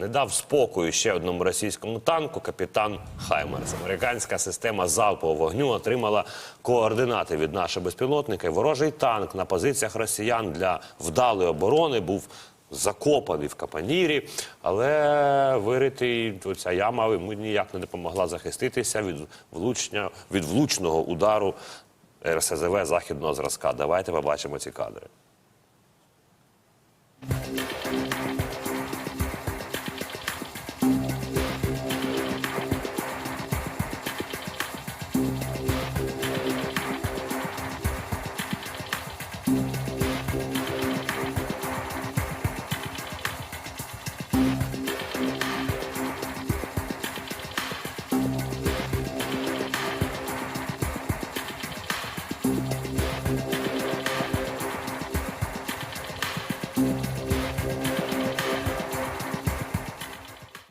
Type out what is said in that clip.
не дав спокою ще одному російському танку капітан Хаймерс. Американська система залпового вогню отримала координати від нашого безпілотника. І ворожий танк на позиціях росіян для вдалої оборони був закопаний в капанірі, але виритий ця яма йому ніяк не допомогла захиститися від влучня від влучного удару РСЗВ західного зразка. Давайте побачимо ці кадри.